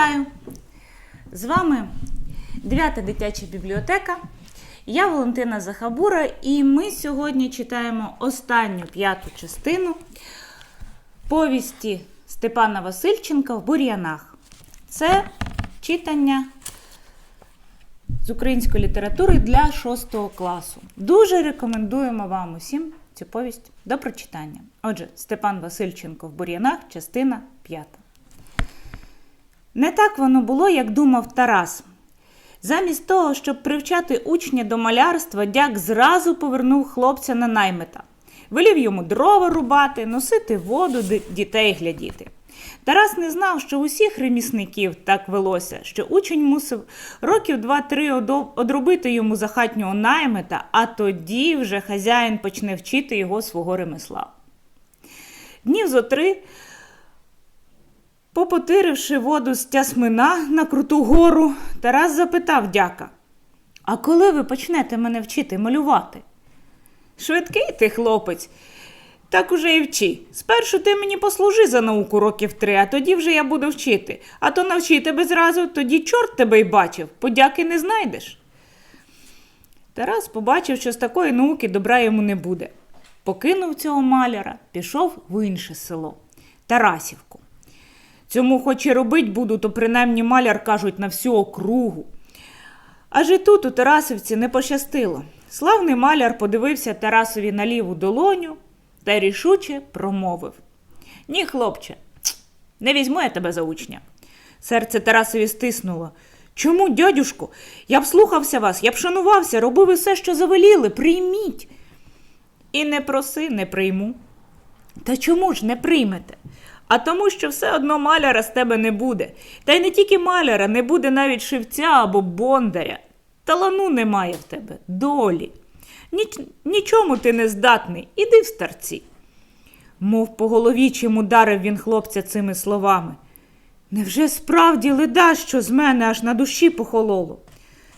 вітаю! З вами 9 дитяча бібліотека. Я Валентина Захабура, і ми сьогодні читаємо останню п'яту частину повісті Степана Васильченка в бур'янах. Це читання з української літератури для 6 класу. Дуже рекомендуємо вам усім цю повість до прочитання. Отже, Степан Васильченко в бур'янах, частина 5. Не так воно було, як думав Тарас. Замість того, щоб привчати учня до малярства, дяк зразу повернув хлопця на наймита. Велів йому дрова рубати, носити воду, дітей глядіти. Тарас не знав, що усіх ремісників так велося, що учень мусив років два-три одробити йому за хатнього наймита, а тоді вже хазяїн почне вчити його свого ремесла. Днів зо три Попотиривши воду з тясмина на круту гору, Тарас запитав дяка: А коли ви почнете мене вчити малювати? Швидкий ти, хлопець, так уже і вчи. Спершу ти мені послужи за науку років три, а тоді вже я буду вчити. А то навчи тебе зразу, тоді чорт тебе й бачив, подяки не знайдеш. Тарас побачив, що з такої науки добра йому не буде. Покинув цього маляра, пішов в інше село Тарасівку. Цьому хоч і робить буду, то принаймні маляр кажуть на всю округу. Аж і тут у Тарасівці не пощастило. Славний маляр подивився Тарасові на ліву долоню та рішуче промовив: Ні, хлопче, не візьму я тебе за учня. Серце Тарасові стиснуло. Чому, дядюшко? Я б слухався вас, я б шанувався, робив усе, що завеліли, прийміть. І не проси, не прийму. Та чому ж не приймете? А тому, що все одно маляра з тебе не буде. Та й не тільки маляра, не буде навіть шивця або бондаря. Талану немає в тебе, долі. Ніч, нічому ти не здатний, іди в старці. Мов по голові чим ударив він хлопця цими словами. Невже справді леда, що з мене аж на душі похололо?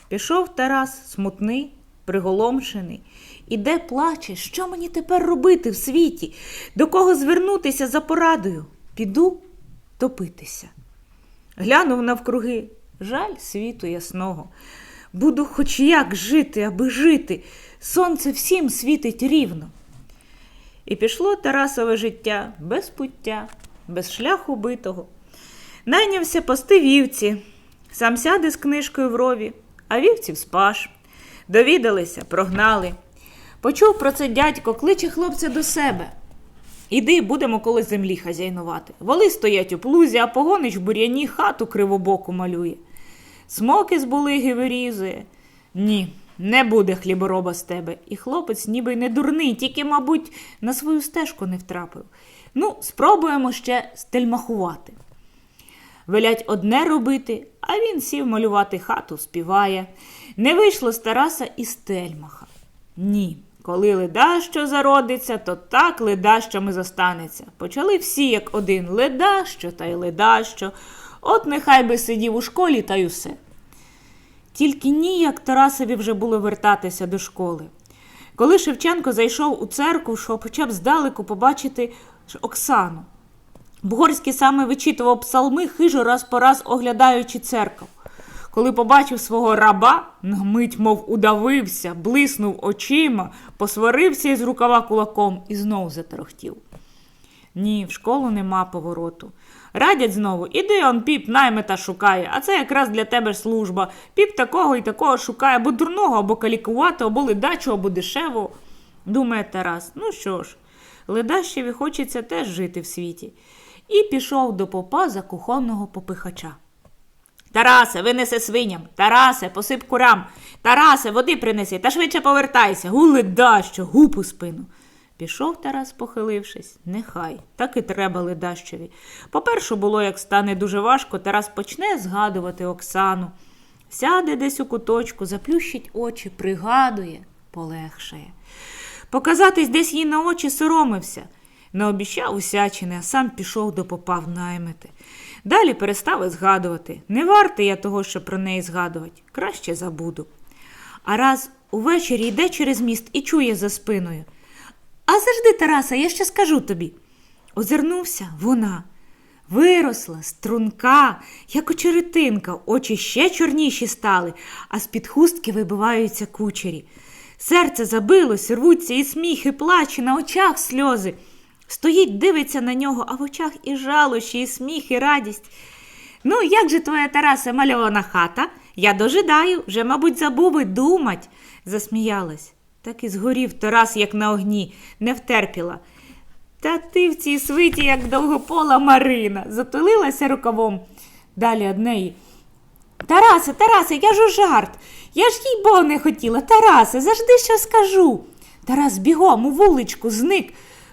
Пішов Тарас, смутний, приголомшений. Іде плаче, що мені тепер робити в світі? До кого звернутися за порадою? Піду топитися. Глянув навкруги. Жаль світу ясного. Буду хоч як жити, аби жити. Сонце всім світить рівно. І пішло Тарасове життя без пуття, без шляху битого. Найнявся пасти вівці, сам сяде з книжкою в рові, а вівців спаш. Довідалися, прогнали. Почув про це дядько, кличе хлопця до себе. Іди, будемо колись землі хазяйнувати. Воли стоять у плузі, а погонич в бур'яні хату кривобоку малює. Смоки з булиги вирізує. Ні, не буде хлібороба з тебе. І хлопець ніби й не дурний, тільки, мабуть, на свою стежку не втрапив. Ну, спробуємо ще стельмахувати. Велять одне робити, а він сів малювати хату, співає. Не вийшло з Тараса і стельмаха. Ні, коли ледащо зародиться, то так ледащами зостанеться. Почали всі як один ледащо та й ледащо. От нехай би сидів у школі та й усе. Тільки ніяк Тарасові вже було вертатися до школи. Коли Шевченко зайшов у церкву, щоб хоча б здалеку побачити Оксану. Бугорський саме вичитував псалми, хижо раз по раз оглядаючи церкву. Коли побачив свого раба, на мить, мов удавився, блиснув очима, посварився із рукава кулаком і знов заторохтів. Ні, в школу нема повороту. Радять знову, іди он піп наймета шукає, а це якраз для тебе служба. Піп такого і такого шукає, або дурного, або калікуватого, або ледачого, або дешевого. Думає Тарас, ну що ж, ледащеві хочеться теж жити в світі. І пішов до попа за кухонного попихача. Тарасе, винеси свиням, Тарасе, посип курам, Тарасе, води принеси, та швидше повертайся, гули дащо, гуп у спину. Пішов Тарас, похилившись, нехай, так і треба ледащові. По-перше, було, як стане дуже важко, Тарас почне згадувати Оксану. Сяде десь у куточку, заплющить очі, пригадує, полегшає. Показатись десь їй на очі соромився. Не обіщав усячини, а сам пішов до попа в наймити. Далі перестав і згадувати. Не варте я того, щоб про неї згадувати. Краще забуду. А раз увечері йде через міст і чує за спиною. А завжди, Тараса, я ще скажу тобі. Озирнувся вона. Виросла, струнка, як очеретинка, очі ще чорніші стали, а з-під хустки вибиваються кучері. Серце забилось, рвуться і сміх, і плач, і на очах сльози. Стоїть, дивиться на нього, а в очах і жалощі, і сміх, і радість. Ну, як же твоя Тараса мальована хата? Я дожидаю, вже, мабуть, забув і думать, засміялась. Так і згорів Тарас, як на огні, не втерпіла. Та ти в цій свиті, як довгопола Марина, затулилася рукавом далі од неї. Тарасе, Тарасе, я ж у жарт. Я ж їй бо не хотіла. Тарасе, завжди що скажу. Тарас бігом у вуличку зник.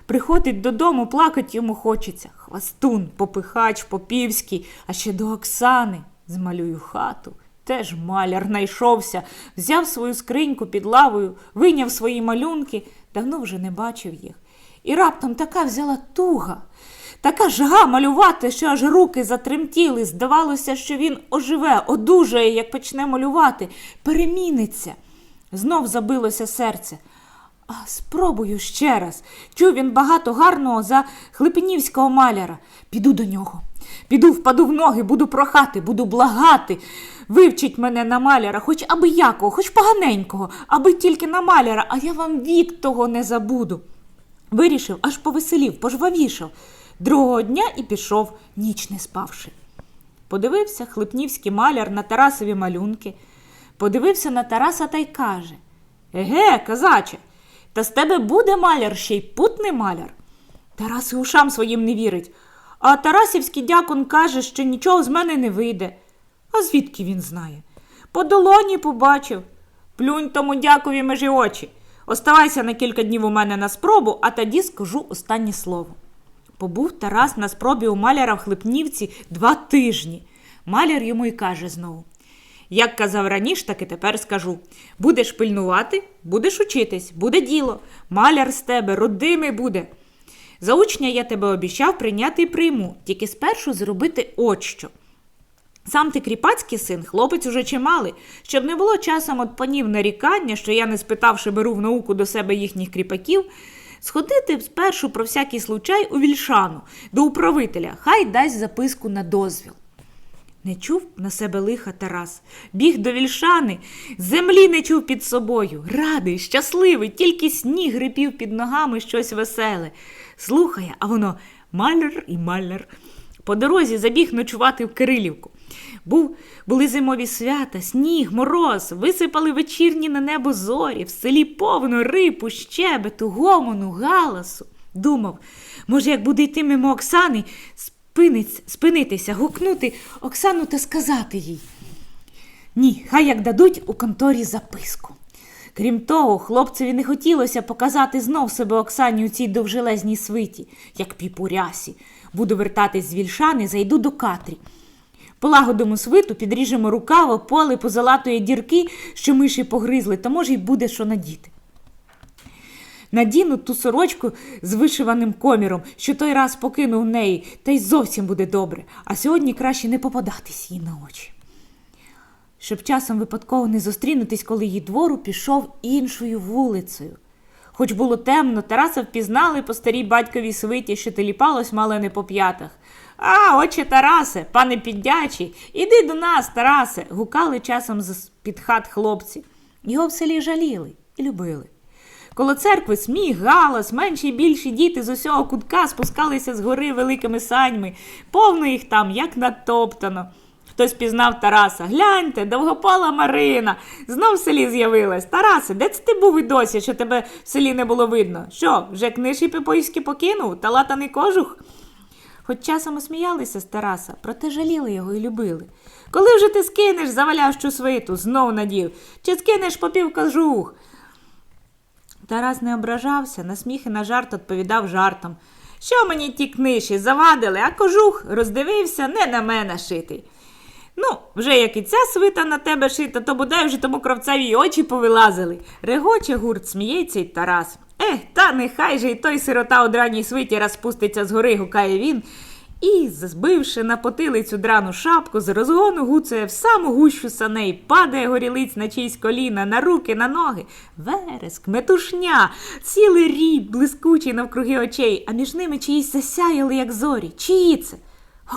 Приходить додому, плакать йому хочеться. Хвастун, попихач, попівський, а ще до Оксани змалюю хату. Теж маляр найшовся, взяв свою скриньку під лавою, вийняв свої малюнки, давно вже не бачив їх. І раптом така взяла туга, така жага малювати, що аж руки затремтіли. Здавалося, що він оживе, одужає, як почне малювати, переміниться. Знов забилося серце. Спробую ще раз. Чув він багато гарного за хлипинівського маляра. Піду до нього. Піду, впаду в ноги, буду прохати, буду благати. Вивчить мене на маляра, хоч аби якого, хоч поганенького, аби тільки на маляра, а я вам вік того не забуду. Вирішив, аж повеселів, пожвавішав. Другого дня і пішов, ніч не спавши. Подивився хлипнівський маляр на Тарасові малюнки, подивився на Тараса та й каже Еге, казаче, та з тебе буде маляр, ще й путний маляр. Тарас і ушам своїм не вірить. А Тарасівський дякон каже, що нічого з мене не вийде. А звідки він знає? По долоні побачив. Плюнь тому дякові межі очі. Оставайся на кілька днів у мене на спробу, а тоді скажу останнє слово. Побув Тарас на спробі у маляра в Хлипнівці два тижні. Маляр йому й каже знову. Як казав раніше, так і тепер скажу. Будеш пильнувати, будеш учитись, буде діло. Маляр з тебе родимий буде. За учня я тебе обіщав прийняти і прийму, тільки спершу зробити от що. Сам ти кріпацький син, хлопець уже чималий, щоб не було часом от панів нарікання, що я, не спитавши, беру в науку до себе їхніх кріпаків, сходити спершу про всякий случай у вільшану, до управителя, хай дасть записку на дозвіл. Не чув на себе лиха Тарас, біг до вільшани, землі не чув під собою, радий, щасливий, тільки сніг рипів під ногами щось веселе. Слухає, а воно маляр і маляр. По дорозі забіг ночувати в Кирилівку. Був, були зимові свята, сніг, мороз, висипали вечірні на небо зорі, в селі повно рипу, щебету, гомону, галасу. Думав, може, як буде йти мимо Оксани, спиниться, спинитися, гукнути Оксану та сказати їй. Ні, хай як дадуть у конторі записку. Крім того, хлопцеві не хотілося показати знов себе Оксані у цій довжелезній свиті, як піп у рясі. Буду вертатись з вільшани, зайду до Катрі. Полагодимо свиту, підріжемо рукаво, поле позалатує дірки, що миші погризли, та може й буде що надіти. Надіну ту сорочку з вишиваним коміром, що той раз покинув неї, та й зовсім буде добре, а сьогодні краще не попадатись їй на очі. Щоб часом випадково не зустрінутись, коли її двору пішов іншою вулицею. Хоч було темно, Тараса впізнали по старій батьковій свиті, що теліпалось мало не по п'ятах. А, отче Тарасе, пане піддячий, іди до нас, Тарасе, гукали часом з під хат хлопці. Його в селі жаліли і любили. Коло церкви сміх, галас, менші й більші діти з усього кутка спускалися з гори великими саньми, повно їх там, як натоптано. Хтось пізнав Тараса. Гляньте, довгопола Марина. Знов в селі з'явилась. Тарасе, де це ти був і досі, що тебе в селі не було видно? Що, вже книжі пипойські покинув, та латаний кожух? Хоч часом і сміялися з Тараса, проте жаліли його і любили. Коли вже ти скинеш завалящу свиту, знов надів, чи скинеш попів кожух? Тарас не ображався, на сміх і на жарт відповідав жартом. Що мені ті книжі завадили, а кожух роздивився не на мене шитий. Ну, вже як і ця свита на тебе шита, то бодай вже тому кравцеві очі повилазили. Регоче гурт, сміється й Тарас. Ех, та нехай же й той сирота у драній свиті розпуститься з гори, гукає він. І, збивши на потилицю драну шапку, з розгону гуцує в саму гущу саней, падає горілиць на чиїсь коліна, на руки, на ноги. Вереск, метушня, цілий рій, блискучий навкруги очей, а між ними чиїсь засяяли, як зорі. Чиї це?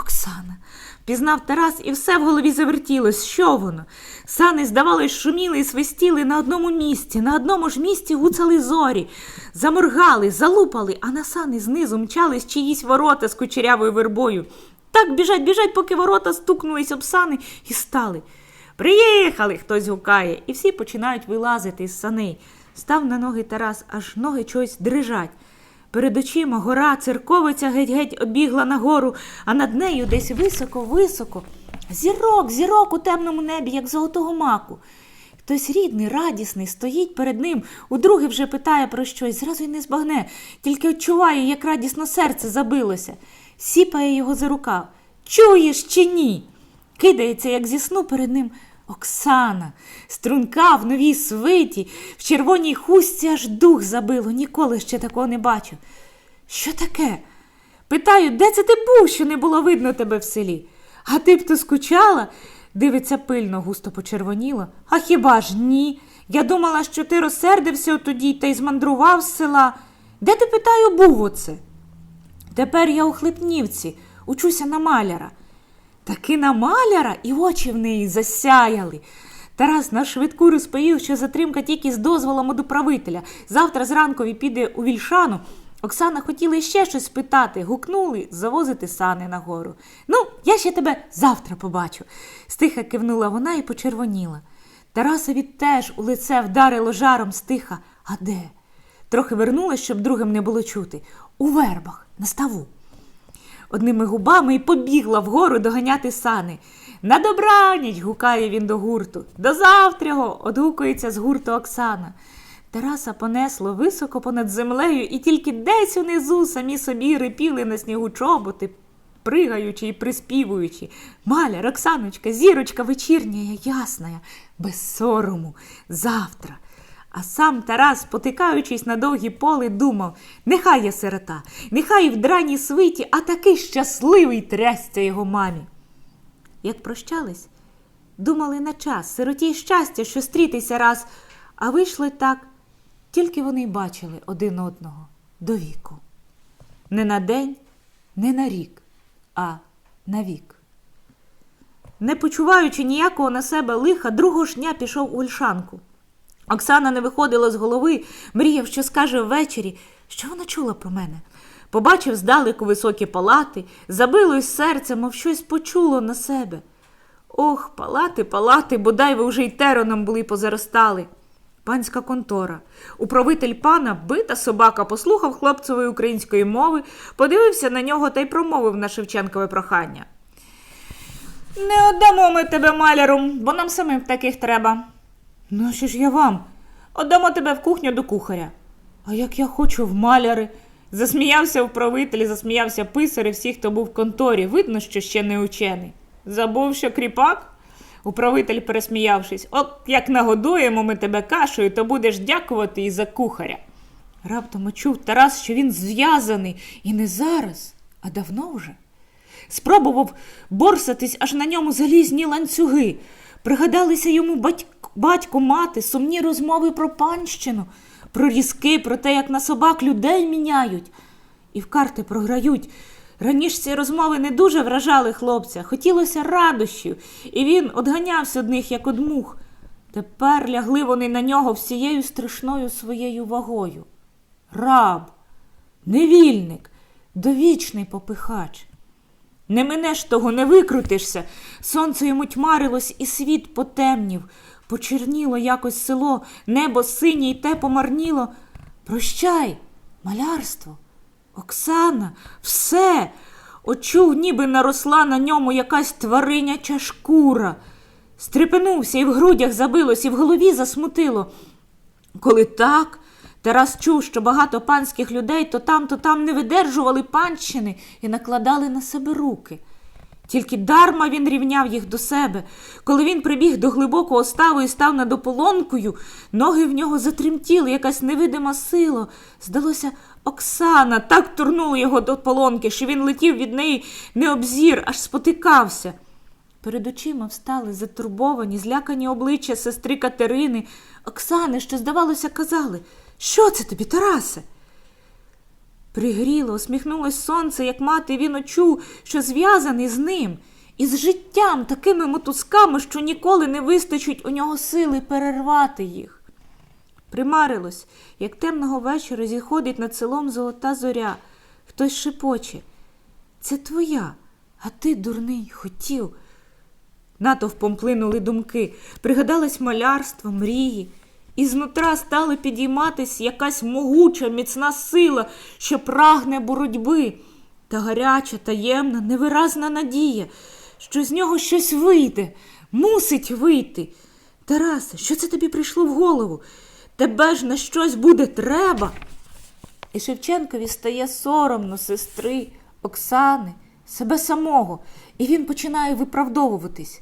Оксана. Пізнав Тарас, і все в голові завертілось. Що воно? Сани, здавалось, шуміли і свистіли на одному місці, на одному ж місці гуцали зорі, заморгали, залупали, а на сани знизу мчались чиїсь ворота з кучерявою вербою. Так біжать, біжать, поки ворота стукнулись об сани і стали. Приїхали, хтось гукає, і всі починають вилазити з саней. Став на ноги Тарас, аж ноги чогось дрижать. Перед очима гора, церковиця геть-геть обігла нагору, а над нею десь високо-високо. Зірок, зірок у темному небі, як золотого маку. Хтось рідний, радісний, стоїть перед ним, удруге вже питає про щось, зразу й не збагне, тільки відчуває, як радісно серце забилося. Сіпає його за рукав. Чуєш чи ні? Кидається, як зі сну перед ним. Оксана, струнка в новій свиті, в червоній хустці аж дух забило, ніколи ще такого не бачив. Що таке? Питаю, де це ти був, що не було видно тебе в селі? А ти б то скучала? Дивиться пильно, густо почервоніла. А хіба ж ні? Я думала, що ти розсердився тоді та й змандрував з села. Де ти, питаю, був оце? Тепер я у Хлипнівці, учуся на маляра. Таки на маляра і очі в неї засяяли. Тарас на швидку розповів, що затримка тільки з дозволом од управителя. Завтра зранкові піде у вільшану. Оксана хотіла ще щось спитати, гукнули завозити сани нагору. Ну, я ще тебе завтра побачу. Стиха кивнула вона і почервоніла. Тарасові теж у лице вдарило жаром стиха. А де? Трохи вернулась, щоб другим не було чути. У вербах, на ставу одними губами і побігла вгору доганяти сани. На добраніч. гукає він до гурту. До завтрього. одгукується з гурту Оксана. Тараса понесло високо понад землею, і тільки десь унизу самі собі рипіли на снігу чоботи, пригаючи і приспівуючи. Маля, Роксаночка, зірочка вечірня, ясна, без сорому, завтра. А сам Тарас, потикаючись на довгі поли, думав нехай я сирота, нехай в драній свиті, а такий щасливий трясця його мамі. Як прощались, думали на час, сироті щастя, що стрітися раз, а вийшли так, тільки вони й бачили один одного до віку. Не на день, не на рік, а на вік. Не почуваючи ніякого на себе лиха, другого ж дня пішов у Ольшанку. Оксана не виходила з голови, мріяв, що скаже ввечері, що вона чула про мене. Побачив здалеку високі палати, забилось серце, мов щось почуло на себе. Ох, палати, палати, бодай ви вже й тероном були позаростали. Панська контора. Управитель пана, бита собака, послухав хлопцевої української мови, подивився на нього та й промовив на Шевченкове прохання. Не отдамо ми тебе маляру, бо нам самим таких треба. Ну, що ж я вам? Отдамо тебе в кухню до кухаря. А як я хочу в маляри. Засміявся управитель, засміявся писар і всі, хто був в конторі. Видно, що ще не учений. Забув, що кріпак? Управитель, пересміявшись, от як нагодуємо ми тебе кашею, то будеш дякувати і за кухаря. Раптом чув Тарас, що він зв'язаний, і не зараз, а давно вже. Спробував борсатись аж на ньому залізні ланцюги. Пригадалися йому батько, мати, сумні розмови про панщину, про різки, про те, як на собак людей міняють. І в карти програють. Раніше ці розмови не дуже вражали хлопця, хотілося радощів, і він одганявся од них, як од мух. Тепер лягли вони на нього всією страшною своєю вагою. Раб, невільник, довічний попихач. Не минеш того, не викрутишся. Сонце йому тьмарилось, і світ потемнів. Почерніло якось село, небо синє й те помарніло. Прощай, малярство, Оксана, все. Очув, ніби наросла на ньому якась твариняча шкура. Стрепенувся і в грудях забилось, і в голові засмутило. Коли так, Тарас чув, що багато панських людей то там, то там не видержували панщини і накладали на себе руки. Тільки дарма він рівняв їх до себе. Коли він прибіг до глибокого ставу і став над ополонкою, ноги в нього затремтіли, якась невидима сила. Здалося, Оксана так турнула його до полонки, що він летів від неї не обзір, аж спотикався. Перед очима встали затурбовані, злякані обличчя сестри Катерини, Оксани, що, здавалося, казали, що це тобі, Тарасе? Пригріло, усміхнулось сонце, як мати, він очув, що зв'язаний з ним, і з життям такими мотузками, що ніколи не вистачить у нього сили перервати їх. Примарилось, як темного вечора зіходить над селом золота зоря. Хтось шепоче. Це твоя, а ти, дурний, хотів. Натовпом плинули думки, пригадалось малярство, мрії, і знутра стала підійматись якась могуча, міцна сила, що прагне боротьби, та гаряча, таємна, невиразна надія, що з нього щось вийде, мусить вийти. Тарасе, що це тобі прийшло в голову? Тебе ж на щось буде треба. І Шевченкові стає соромно сестри, Оксани, себе самого, і він починає виправдовуватись.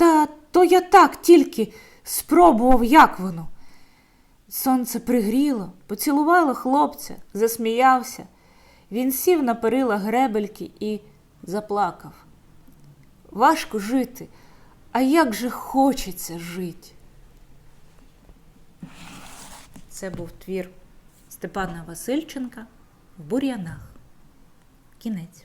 Та то я так тільки спробував, як воно. Сонце пригріло, поцілувало хлопця, засміявся. Він сів на перила гребельки і заплакав. Важко жити, а як же хочеться жити. Це був твір Степана Васильченка в бур'янах. Кінець.